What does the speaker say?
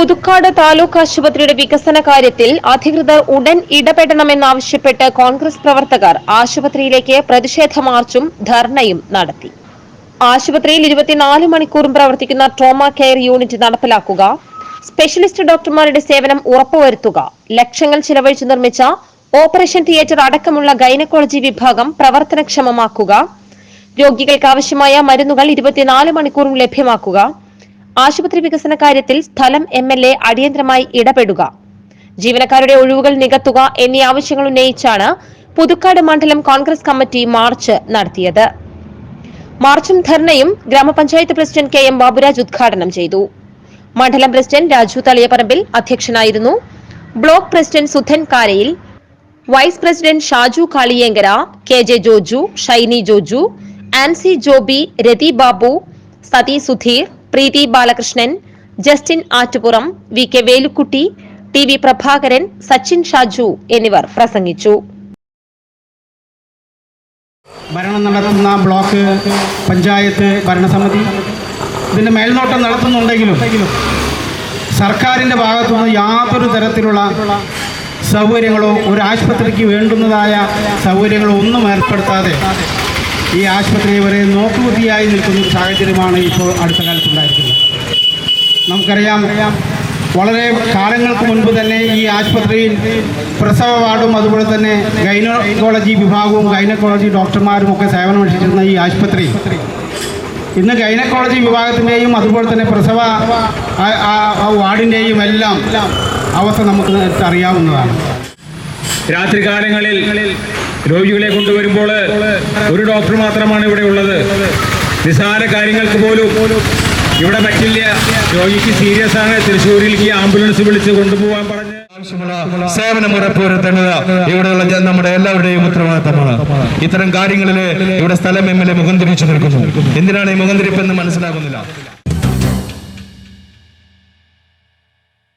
പുതുക്കാട് താലൂക്ക് ആശുപത്രിയുടെ വികസന കാര്യത്തിൽ അധികൃതർ ഉടൻ ഇടപെടണമെന്നാവശ്യപ്പെട്ട് കോൺഗ്രസ് പ്രവർത്തകർ ആശുപത്രിയിലേക്ക് പ്രതിഷേധ മാർച്ചും ധർണയും നടത്തി. ആശുപത്രിയിൽ ഇരുപത്തിനാല് മണിക്കൂറും പ്രവർത്തിക്കുന്ന ട്രോമ കെയർ യൂണിറ്റ് നടപ്പിലാക്കുക സ്പെഷ്യലിസ്റ്റ് ഡോക്ടർമാരുടെ സേവനം ഉറപ്പുവരുത്തുക ലക്ഷങ്ങൾ ചിലവഴിച്ച് നിർമ്മിച്ച ഓപ്പറേഷൻ തിയേറ്റർ അടക്കമുള്ള ഗൈനക്കോളജി വിഭാഗം പ്രവർത്തനക്ഷമമാക്കുക രോഗികൾക്ക് ആവശ്യമായ മരുന്നുകൾ ഇരുപത്തിനാല് മണിക്കൂറും ലഭ്യമാക്കുക ആശുപത്രി വികസന കാര്യത്തിൽ സ്ഥലം എം എൽ എ അടിയന്തരമായി ഇടപെടുക. ജീവനക്കാരുടെ ഒഴിവുകൾ നികത്തുക എന്നീ ആവശ്യങ്ങൾ ഉന്നയിച്ചാണ് പുതുക്കാട് മണ്ഡലം കോൺഗ്രസ് കമ്മിറ്റി മാർച്ച് നടത്തിയത്. മാർച്ചും ധർണയും ഗ്രാമപഞ്ചായത്ത് പ്രസിഡന്റ് കെ എം ബാബുരാജ് ഉദ്ഘാടനം ചെയ്തു. മണ്ഡലം പ്രസിഡന്റ് രാജു തളിയപ്പറമ്പിൽ അധ്യക്ഷനായിരുന്നു. Block president Sudhan Karayil vice president Shaju Kaliyenkara K J Joju Shiny Joju Ancy Joby Rathi Babu Sathi Sudheer Preethi Balakrishnan Justin Attupuram V K Velukutty T V Prabhakaran Sachin Shaju എന്നിവർ പ്രസംഗിച്ചു. ഭരണം നടത്തുന്ന block panchayat ഭരണസമിതി ഇതിന്റെ മേൽനോട്ടം നടത്തുന്നുണ്ടെങ്കിലും സർക്കാരിന്റെ ഭാഗത്തുനിന്ന് യാതൊരു തരത്തിലുള്ള സൗകര്യങ്ങളോ ഒരു ആശുപത്രിക്ക് വേണ്ടുന്നതായ സൗകര്യങ്ങളോ ഒന്നും ഏർപ്പെടുത്താതെ ഈ ആശുപത്രി വരെ നോക്കുകുത്തിയായി നിൽക്കുന്ന ഒരു സാഹചര്യമാണ് ഇപ്പോൾ അടുത്ത കാലത്ത് ഉണ്ടായിരിക്കുന്നത്. നമുക്കറിയാം വളരെ കാലങ്ങൾക്ക് മുൻപ് തന്നെ ഈ ആശുപത്രിയിൽ പ്രസവ വാർഡും അതുപോലെ തന്നെ ഗൈനക്കോളജി വിഭാഗവും ഗൈനക്കോളജി ഡോക്ടർമാരും ഒക്കെ സേവനമനുഷ്ഠിച്ചിരുന്ന ഈ ആശുപത്രി. ഇന്ന് ഗൈനക്കോളജി വിഭാഗത്തിന്റെയും അതുപോലെ തന്നെ പ്രസവ വാർഡിന്റെയും എല്ലാം അവസ്ഥ നമുക്ക് അറിയാവുന്നതാണ്. രാത്രികാലങ്ങളിൽ രോഗികളെ കൊണ്ടുവരുമ്പോൾ ഒരു ഡോക്ടർ മാത്രമാണ് ഇവിടെ ഉള്ളത്. നിസ്സാര കാര്യങ്ങൾക്ക് പോലും ഇവിടെ പറ്റില്ല. രോഗിക്ക് സീരിയസ് ആണ്. തൃശ്ശൂരിലേക്ക് ആംബുലൻസ് വിളിച്ച് കൊണ്ടുപോകാൻ പറഞ്ഞു ആവശ്യമുള്ള സേവനം ഉറപ്പുവരുത്തേണ്ടത് ഇവിടെയുള്ള നമ്മുടെ എല്ലാവരുടെയും ഉത്തരവാദിത്തമാണ്. ഇത്തരം കാര്യങ്ങളിൽ ഇവിടെ സ്ഥലം എം എൽ എ മുഖം തിരിച്ചു നിൽക്കുന്നു. എന്തിനാണ് ഈ മുഖം തിരിപ്പെന്ന് മനസ്സിലാകുന്നില്ല?